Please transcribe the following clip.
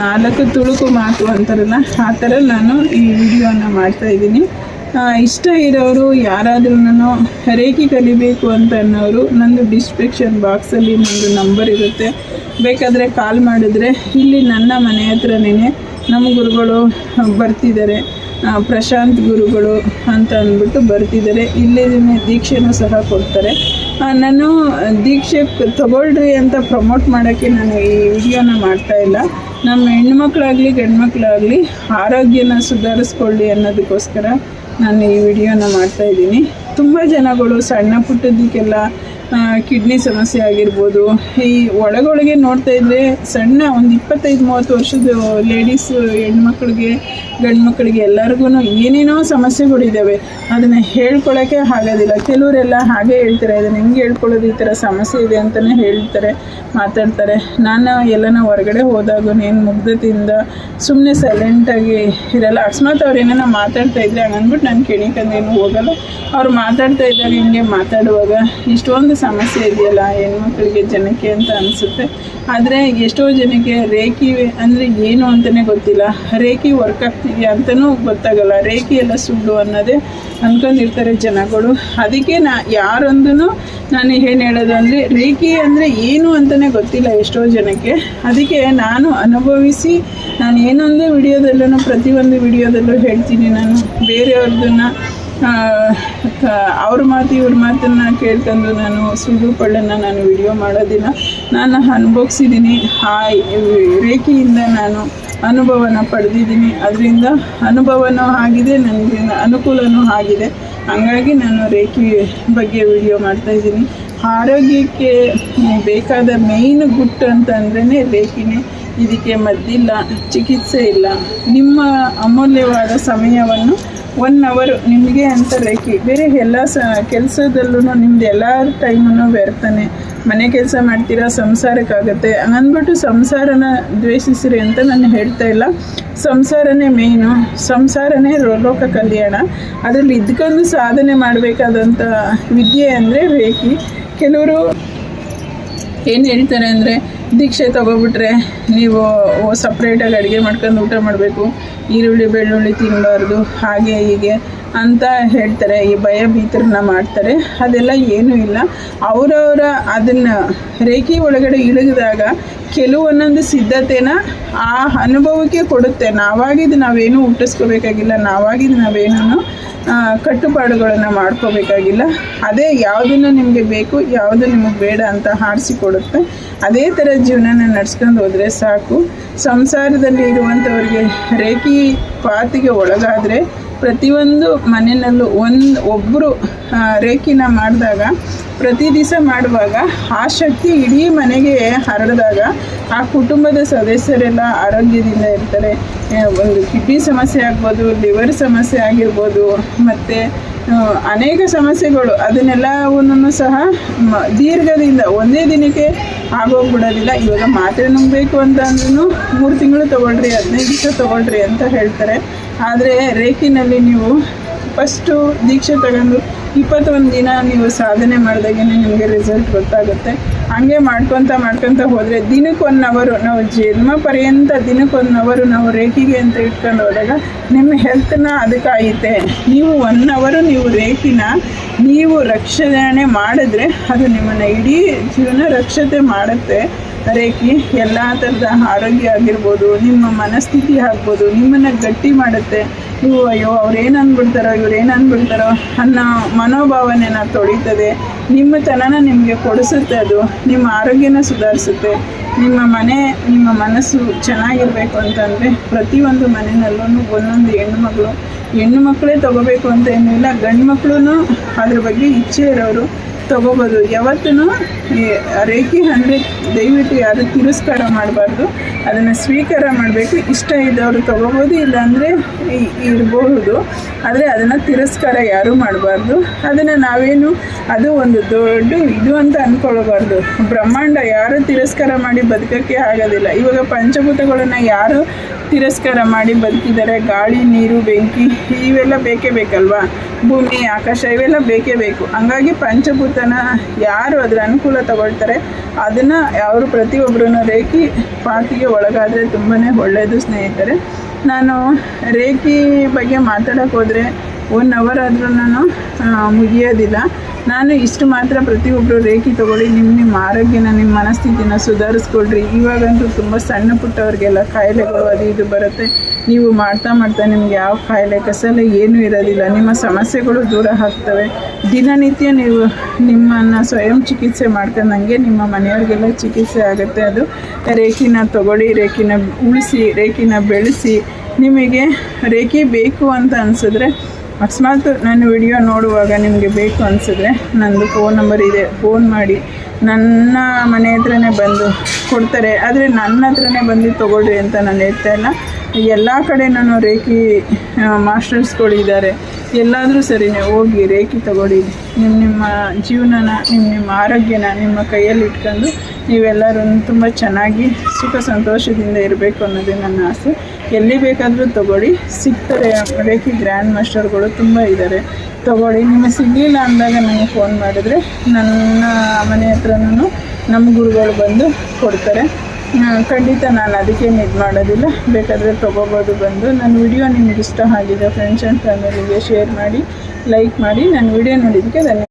ನಾಲ್ಕು ತುಳುಕು ಮಾತು ಅಂತಾರಲ್ಲ, ಆ ಥರ ನಾನು ಈ ವಿಡಿಯೋನ ಮಾಡ್ತಾ ಇದ್ದೀನಿ. ಇಷ್ಟ ಇರೋರು ಯಾರಾದ್ರೂ ರೇಖಿ ಕಲಿಬೇಕು ಅಂತ ಅನ್ನೋರು, ನಂದು ಡಿಸ್ಕ್ರಿಪ್ಷನ್ ಬಾಕ್ಸಲ್ಲಿ ನಂದು ನಂಬರ್ ಇರುತ್ತೆ. ಬೇಕಾದರೆ ಕಾಲ್ ಮಾಡಿದ್ರೆ ಇಲ್ಲಿ ನನ್ನ ಮನೆ ಹತ್ರನೇ ನಮ್ಮ ಗುರುಗಳು ಬರ್ತಿದ್ದಾರೆ. ಪ್ರಶಾಂತ್ ಗುರುಗಳು ಅಂತ ಅಂದ್ಬಿಟ್ಟು ಬರ್ತಿದ್ದಾರೆ. ಇಲ್ಲಿ ದೀಕ್ಷೆನೂ ಸಹ ಕೊಡ್ತಾರೆ. ನಾನು ದೀಕ್ಷೆ ತಗೊಳ್ರಿ ಅಂತ ಪ್ರಮೋಟ್ ಮಾಡೋಕ್ಕೆ ನಾನು ಈ ವಿಡಿಯೋನ ಮಾಡ್ತಾ ಇಲ್ಲ. ನಮ್ಮ ಹೆಣ್ಮಕ್ಳಾಗಲಿ ಗಂಡ್ಮಕ್ಳಾಗಲಿ ಆರೋಗ್ಯನ ಸುಧಾರಿಸ್ಕೊಳ್ಳಿ ಅನ್ನೋದಕ್ಕೋಸ್ಕರ ನಾನು ಈ ವಿಡಿಯೋನ ಮಾಡ್ತಾಯಿದ್ದೀನಿ ತುಂಬ ಜನಗಳು ಸಣ್ಣ ಪುಟ್ಟದಕ್ಕೆಲ್ಲ ಕಿಡ್ನಿ ಸಮಸ್ಯೆ ಆಗಿರ್ಬೋದು. ಈ ಒಳಗೊಳಗೆ ನೋಡ್ತಾ ಇದ್ದರೆ ಸಣ್ಣ ಒಂದು ಇಪ್ಪತ್ತೈದು, ಮೂವತ್ತು ವರ್ಷದ ಲೇಡೀಸ್ ಹೆಣ್ಮಕ್ಳಿಗೆ ಗಂಡು ಮಕ್ಕಳಿಗೆ ಎಲ್ಲರಿಗೂ ಏನೇನೋ ಸಮಸ್ಯೆಗಳಿದ್ದಾವೆ ಅದನ್ನು ಹೇಳ್ಕೊಳ್ಳೋಕ್ಕೆ ಆಗೋದಿಲ್ಲ. ಕೆಲವರೆಲ್ಲ ಹಾಗೆ ಹೇಳ್ತಾರೆ. ಅದನ್ನು ಹೆಂಗೆ ಹೇಳ್ಕೊಳ್ಳೋದು ಈ ಥರ ಸಮಸ್ಯೆ ಇದೆ ಅಂತಲೇ ಹೇಳ್ತಾರೆ, ಮಾತಾಡ್ತಾರೆ. ನಾನು ಎಲ್ಲನ ಹೊರಗಡೆ ಹೋದಾಗ ಏನು ಮುಗ್ಧತೆಯಿಂದ ಸುಮ್ಮನೆ ಸೈಲೆಂಟಾಗಿ ಇರಲ್ಲ. ಅಕಸ್ಮಾತ್ ಅವ್ರು ಏನಾರ ಮಾತಾಡ್ತಾ ಇದ್ರೆ ಹಂಗಂದ್ಬಿಟ್ಟು ನಾನು ಕೆಣಿಕಂದೇನು ಹೋಗಲ್ಲ. ಅವ್ರು ಮಾತಾಡ್ತಾ ಇದ್ದಾಗ ಹಿಂಗೆ ಮಾತಾಡುವಾಗ ಇಷ್ಟೊಂದು ಸಮಸ್ಯೆ ಇದೆಯಲ್ಲ, ಹೆಣ್ಮಕ್ಳಿಗೆ ಜನಕ್ಕೆ ಅಂತ ಅನಿಸುತ್ತೆ. ಆದರೆ ಎಷ್ಟೋ ಜನಕ್ಕೆ ರೇಖಿ ಅಂದರೆ ಏನು ಅಂತಲೇ ಗೊತ್ತಿಲ್ಲ. ರೇಖಿ ವರ್ಕ್ ಆಗ್ತಿದೆಯಾ ಅಂತಲೂ ಗೊತ್ತಾಗಲ್ಲ. ರೇಖಿ ಎಲ್ಲ ಸುಳ್ಳು ಅನ್ನೋದೇ ಅಂದ್ಕೊಂಡಿರ್ತಾರೆ ಜನಗಳು. ಅದಕ್ಕೆ ನಾ ಯಾರೊಂದೂ ನಾನು ಏನು ಹೇಳೋದು ಅಂದರೆ, ರೇಖಿ ಅಂದರೆ ಏನು ಅಂತಲೇ ಗೊತ್ತಿಲ್ಲ ಎಷ್ಟೋ ಜನಕ್ಕೆ. ಅದಕ್ಕೆ ನಾನು ಅನುಭವಿಸಿ, ನಾನು ಏನೊಂದು ವಿಡಿಯೋದಲ್ಲೂ ಪ್ರತಿಯೊಂದು ವಿಡಿಯೋದಲ್ಲೂ ಹೇಳ್ತೀನಿ. ನಾನು ಬೇರೆಯವ್ರದನ್ನು ಅವ್ರ ಮಾತು, ಇವ್ರ ಮಾತನ್ನು ಕೇಳ್ಕೊಂಡು ನಾನು ಸುಳ್ಳು ಪಳ್ಳನ್ನು ನಾನು ವಿಡಿಯೋ ಮಾಡೋದಿಲ್ಲ. ನಾನು ಅನುಭವಿಸಿದ್ದೀನಿ. ಆ ರೇಖೆಯಿಂದ ನಾನು ಅನುಭವನ ಪಡೆದಿದ್ದೀನಿ. ಅದರಿಂದ ಅನುಭವನೂ ಆಗಿದೆ, ನನಗೆ ಅನುಕೂಲನೂ ಆಗಿದೆ. ಹಂಗಾಗಿ ನಾನು ರೇಖೆ ಬಗ್ಗೆ ವಿಡಿಯೋ ಮಾಡ್ತಾಯಿದ್ದೀನಿ ಆರೋಗ್ಯಕ್ಕೆ ಬೇಕಾದ ಮೇಯ್ನ್ ಗುಟ್ಟು ಅಂತಂದ್ರೇ ರೇಖೆನೇ. ಇದಕ್ಕೆ ಮದ್ದಿಲ್ಲ, ಚಿಕಿತ್ಸೆ ಇಲ್ಲ. ನಿಮ್ಮ ಅಮೂಲ್ಯವಾದ ಸಮಯವನ್ನು ಒನ್ ಅವರು ನಿಮಗೆ ಅಂತ ರೇಖೆ. ಬೇರೆ ಎಲ್ಲ ಸ ಕೆಲಸದಲ್ಲೂ ನಿಮ್ದು ಎಲ್ಲ ಟೈಮನ್ನು ವ್ಯರ್ಥನೆ. ಮನೆ ಕೆಲಸ ಮಾಡ್ತೀರಾ, ಸಂಸಾರಕ್ಕಾಗತ್ತೆ. ಅಂದ್ಬಿಟ್ಟು ಸಂಸಾರನ ದ್ವೇಷಿಸಿರಿ ಅಂತ ನಾನು ಹೇಳ್ತಾ ಇಲ್ಲ. ಸಂಸಾರನೇ ಮೇಯ್ನು ಸಂಸಾರನೇ ಲೋಕ ಕಲ್ಯಾಣ. ಅದರಲ್ಲಿ ಇದ್ಕೊಂಡು ಸಾಧನೆ ಮಾಡಬೇಕಾದಂಥ ವಿದ್ಯೆ ಅಂದರೆ ರೇಖಿ. ಕೆಲವರು ಏನು ಹೇಳ್ತಾರೆ ಅಂದರೆ ದೀಕ್ಷೆ ತಗೊಬಿಟ್ರೆ ನೀವು ಸಪ್ರೇಟಾಗಿ ಅಡುಗೆ ಮಾಡ್ಕೊಂಡು ಊಟ ಮಾಡಬೇಕು. ಈರುಳ್ಳಿ ಬೆಳ್ಳುಳ್ಳಿ ತಿನ್ನಬಾರ್ದು. ಹಾಗೆ ಹೀಗೆ. ಅಂತ ಹೇಳ್ತಾರೆ, ಈ ಭಯ ಭೀತರನ್ನ ಮಾಡ್ತಾರೆ. ಅದೆಲ್ಲ ಏನೂ ಇಲ್ಲ. ಅವರವರ ಅದನ್ನು ರೇಖೆ ಒಳಗಡೆ ಇಳಿದಾಗ ಕೆಲವೊಂದೊಂದು ಸಿದ್ಧತೆನ ಆ ಅನುಭವಕ್ಕೆ ಕೊಡುತ್ತೆ. ನಾವಾಗಿದ್ದು ನಾವೇನು ಹುಟ್ಟಿಸ್ಕೋಬೇಕಾಗಿಲ್ಲ, ನಾವಾಗಿದ್ದು ನಾವೇನೂ ಕಟ್ಟುಪಾಡುಗಳನ್ನು ಮಾಡ್ಕೋಬೇಕಾಗಿಲ್ಲ. ಅದೇ ಯಾವುದನ್ನು ನಿಮಗೆ ಬೇಕು, ಯಾವುದು ನಿಮಗೆ ಬೇಡ ಅಂತ ಹಾರಿಸಿಕೊಡುತ್ತೆ. ಅದೇ ಥರ ಜೀವನನ ನಡ್ಸ್ಕೊಂಡು ಹೋದರೆ ಸಾಕು. ಸಂಸಾರದಲ್ಲಿ ಇರುವಂಥವ್ರಿಗೆ ರೇಖಿ ಪಾತಿಗೆ ಒಳಗಾದರೆ ಪ್ರತಿಯೊಂದು ಮನೆಯಲ್ಲೂ ಒಂದು ಒಬ್ಬರು ರೇಖಿನ ಮಾಡಿದಾಗ, ಪ್ರತಿ ದಿವಸ ಮಾಡುವಾಗ ಆ ಶಕ್ತಿ ಇಡೀ ಮನೆಗೆ ಹರಡಿದಾಗ ಆ ಕುಟುಂಬದ ಸದಸ್ಯರೆಲ್ಲ ಆರೋಗ್ಯದಿಂದ ಇರ್ತಾರೆ. ಒಂದು ಕಿಡ್ನಿ ಸಮಸ್ಯೆ ಆಗ್ಬೋದು, ಲಿವರ್ ಸಮಸ್ಯೆ ಆಗಿರ್ಬೋದು, ಮತ್ತು ಅನೇಕ ಸಮಸ್ಯೆಗಳು ಅದನ್ನೆಲ್ಲವನ್ನೂ ಸಹ ದೀರ್ಘದಿಂದ ಒಂದೇ ದಿನಕ್ಕೆ ಆಗೋಗ್ಬಿಡೋದಿಲ್ಲ. ಇವಾಗ ಮಾತ್ರೆ ನುಂಗಬೇಕು ಅಂತ ಅಂದ್ರೂ ಮೂರು ತಿಂಗಳು ತೊಗೊಳ್ರಿ, ಹದಿನೈದು ದಿವಸ ತೊಗೊಳ್ರಿ ಅಂತ ಹೇಳ್ತಾರೆ. ಆದರೆ ರೇಖಿನಲ್ಲಿ ನೀವು ಫಸ್ಟು ದೀಕ್ಷೆ ತಗೊಂಡು ಇಪ್ಪತ್ತೊಂದು ದಿನ ನೀವು ಸಾಧನೆ ಮಾಡಿದಾಗೇ ನಿಮಗೆ ರಿಸಲ್ಟ್ ಗೊತ್ತಾಗುತ್ತೆ. ಹಂಗೆ ಮಾಡ್ಕೊತ ಮಾಡ್ಕೊತ ಹೋದರೆ ದಿನಕ್ಕೆ ಒನ್ ಅವರು ನಾವು ಜನ್ಮ ಪರ್ಯಂತ ದಿನಕ್ಕೆ ಒನ್ ಅವರು ನಾವು ರೇಖಿಗೆ ಅಂತ ಇಟ್ಕೊಂಡು ಹೋದಾಗ ನಿಮ್ಮ ಹೆಲ್ತ್ನ ಅದಕ್ಕಾಯಿತೆ ನೀವು ಒನ್ ಅವರು ನೀವು ರೇಖಿನ ನೀವು ರಕ್ಷಣೆ ಮಾಡಿದ್ರೆ ಅದು ನಿಮ್ಮನ್ನು ಇಡೀ ಜೀವನ ರಕ್ಷತೆ ಮಾಡುತ್ತೆ. ರೇಖಿ ಎಲ್ಲ ಥರದ ಆರೋಗ್ಯ ಆಗಿರ್ಬೋದು, ನಿಮ್ಮ ಮನಸ್ಥಿತಿ ಆಗ್ಬೋದು, ನಿಮ್ಮನ್ನು ಗಟ್ಟಿ ಮಾಡುತ್ತೆ. ನೀವು ಅಯ್ಯೋ ಏನು ಅಂದ್ಬಿಡ್ತಾರೋ ಇವ್ರು ಏನು ಅಂದ್ಬಿಡ್ತಾರೋ ಅನ್ನೋ ಮನೋಭಾವನೆನ ತೊಳಿತದೆ. ನಿಮ್ಮ ತನನ ನಿಮಗೆ ಕೊಡಿಸುತ್ತೆ ಅದು. ನಿಮ್ಮ ಆರೋಗ್ಯನ ಸುಧಾರಿಸುತ್ತೆ. ನಿಮ್ಮ ಮನೆ, ನಿಮ್ಮ ಮನಸ್ಸು ಚೆನ್ನಾಗಿರಬೇಕು ಅಂತಂದರೆ ಪ್ರತಿಯೊಂದು ಮನೆಯಲ್ಲೂ ಒಂದೊಂದು ಹೆಣ್ಣು ಮಕ್ಕಳು ಹೆಣ್ಣು ಮಕ್ಕಳೇ ತಗೋಬೇಕು ಅಂತ ಏನಿಲ್ಲ ಗಂಡು ಮಕ್ಕಳು ಅದ್ರ ಬಗ್ಗೆ ಇಚ್ಛೆ ಇರೋರು ತಗೋಬೋದು. ಯಾವತ್ತೂ ರೇಖೆ ಅಂದರೆ ದಯವಿಟ್ಟು ಯಾರು ತಿರಸ್ಕಾರ ಮಾಡಬಾರ್ದು. ಅದನ್ನು ಸ್ವೀಕಾರ ಮಾಡಬೇಕು. ಇಷ್ಟ ಇದ್ದವರು ತಗೋಬೋದು, ಇಲ್ಲಾಂದರೆ ಇರಬಹುದು. ಆದರೆ ಅದನ್ನು ತಿರಸ್ಕಾರ ಯಾರೂ ಮಾಡಬಾರ್ದು? ಅದನ್ನು ನಾವೇನು, ಅದು ಒಂದು ದೊಡ್ಡ ಇದು ಅಂತ ಅಂದ್ಕೊಳ್ಬಾರ್ದು ಬ್ರಹ್ಮಾಂಡ ಯಾರು ತಿರಸ್ಕಾರ ಮಾಡಿ ಬದುಕೋಕ್ಕೆ ಆಗೋದಿಲ್ಲ. ಇವಾಗ ಪಂಚಭೂತಗಳನ್ನು ಯಾರು ತಿರಸ್ಕಾರ ಮಾಡಿ ಬದುಕಿದ್ದಾರೆ? ಗಾಳಿ, ನೀರು, ಬೆಂಕಿ, ಇವೆಲ್ಲ ಬೇಕೇ ಬೇಕಲ್ವಾ? ಭೂಮಿ, ಆಕಾಶ, ಇವೆಲ್ಲ ಬೇಕೇ ಬೇಕು. ಹಂಗಾಗಿ ಪಂಚಭೂತನ ಯಾರು ಅದರ ಅನುಕೂಲ ತಗೊಳ್ತಾರೆ, ಅದನ್ನು ಅವರು ಪ್ರತಿಯೊಬ್ಬರೂ ರೇಖಿ ಪಾಕಿಗೆ ಒಳಗಾದರೆ ತುಂಬಾ ಒಳ್ಳೆಯದು ಸ್ನೇಹಿತರೆ. ನಾನು ರೇಖಿ ಬಗ್ಗೆ ಮಾತಾಡೋಕೆ ಹೋದರೆ ಒನ್ ಅವರ್ ಆದರೂ ನಾನು ಮುಗಿಯೋದಿಲ್ಲ. ನಾನು ಇಷ್ಟು ಮಾತ್ರ ಪ್ರತಿಯೊಬ್ಬರು ರೇಖಿ ತಗೊಳ್ಳಿ ನಿಮ್ಮ ನಿಮ್ಮ ಆರೋಗ್ಯನ ನಿಮ್ಮ ಮನಸ್ಥಿತಿನ ಸುಧಾರಿಸ್ಕೊಳ್ರಿ. ಇವಾಗಂತೂ ತುಂಬ ಸಣ್ಣ ಪುಟ್ಟವ್ರಿಗೆಲ್ಲ ಕಾಯಿಲೆಗಳು ಅದು ಇದು ಬರುತ್ತೆ. ನೀವು ಮಾಡ್ತಾ ಮಾಡ್ತಾ ನಿಮ್ಗೆ ಯಾವ ಕಾಯಿಲೆ, ಕಸಲೆ ಏನೂ ಇರೋದಿಲ್ಲ. ನಿಮ್ಮ ಸಮಸ್ಯೆಗಳು ದೂರ ಆಗ್ತವೆ. ದಿನನಿತ್ಯ ನೀವು ನಿಮ್ಮನ್ನು ಸ್ವಯಂ ಚಿಕಿತ್ಸೆ ಮಾಡ್ಕೊಂಡಂಗೆ ನಿಮ್ಮ ಮನೆಯವ್ರಿಗೆಲ್ಲ ಚಿಕಿತ್ಸೆ ಆಗುತ್ತೆ. ಅದು ರೇಖಿನ ತಗೊಳ್ಳಿ, ರೇಖಿನ ಉಳಿಸಿ, ರೇಖಿನ ಬೆಳೆಸಿ. ನಿಮಗೆ ರೇಖಿ ಬೇಕು ಅಂತ ಅನಿಸಿದ್ರೆ, ಅಕಸ್ಮಾತ್ ನನ್ನ ವಿಡಿಯೋ ನೋಡುವಾಗ ನಿಮಗೆ ಬೇಕು ಅನಿಸಿದ್ರೆ ನನ್ನದು ಫೋನ್ ನಂಬರ್ ಇದೆ. ಫೋನ್ ಮಾಡಿ. ನನ್ನ ಮನೆ ಹತ್ರನೇ ಬಂದು ಕೊಡ್ತಾರೆ. ಆದರೆ ನನ್ನ ಹತ್ರನೇ ಬಂದು ತೊಗೊಳ್ರಿ ಅಂತ ನಾನು ಹೇಳ್ತಾ ಇಲ್ಲ. ಎಲ್ಲ ಕಡೆ ನಾನು ರೇಖಿ ಮಾಸ್ಟರ್ಸ್ಗಳಿದ್ದಾರೆ ಎಲ್ಲಾದರೂ ಸರಿನೇ ಹೋಗಿ ರೇಖಿ ತಗೊಳ್ಳಿ. ನಿಮ್ಮ ನಿಮ್ಮ ಜೀವನನ ನಿಮ್ಮ ನಿಮ್ಮ ಆರೋಗ್ಯನ ನಿಮ್ಮ ಕೈಯಲ್ಲಿ ಇಟ್ಕೊಂಡು ನೀವೆಲ್ಲರೂ ತುಂಬ ಚೆನ್ನಾಗಿ ಸುಖ ಸಂತೋಷದಿಂದ ಇರಬೇಕು ಅನ್ನೋದೇ ನನ್ನ ಆಸೆ. ಎಲ್ಲಿ ಬೇಕಾದರೂ ತಗೊಳ್ಳಿ. ಸಿಗ್ತಾರೆ ರೇಖಿ ಗ್ರ್ಯಾಂಡ್ ಮಾಸ್ಟರ್ಗಳು ತುಂಬ ಇದ್ದಾರೆ ತಗೊಳ್ಳಿ. ನಿಮಗೆ ಸಿಗಲಿಲ್ಲ ಅಂದಾಗ ನನಗೆ ಫೋನ್ ಮಾಡಿದರೆ ನನ್ನ ಮನೆ ಹತ್ರನೂ ನಮ್ಮ ಗುರುಗಳು ಬಂದು ಕೊಡ್ತಾರೆ. ಖಂಡಿತ ನಾನು ಅದಕ್ಕೇನು ಇದು ಮಾಡೋದಿಲ್ಲ. ಬೇಕಾದರೆ ತೊಗೋಬೋದು ಬಂದು. ನನ್ನ ವಿಡಿಯೋ ನಿಮಗೆ ಇಷ್ಟ ಆಗಿದೆ ಫ್ರೆಂಡ್ಸ್ ಆ್ಯಂಡ್ ಫ್ಯಾಮಿಲಿಗೆ ಶೇರ್ ಮಾಡಿ ಲೈಕ್ ಮಾಡಿ. ನನ್ನ ವಿಡಿಯೋ ನೋಡಿದ್ದಕ್ಕೆ ಧನ್ಯವಾದ.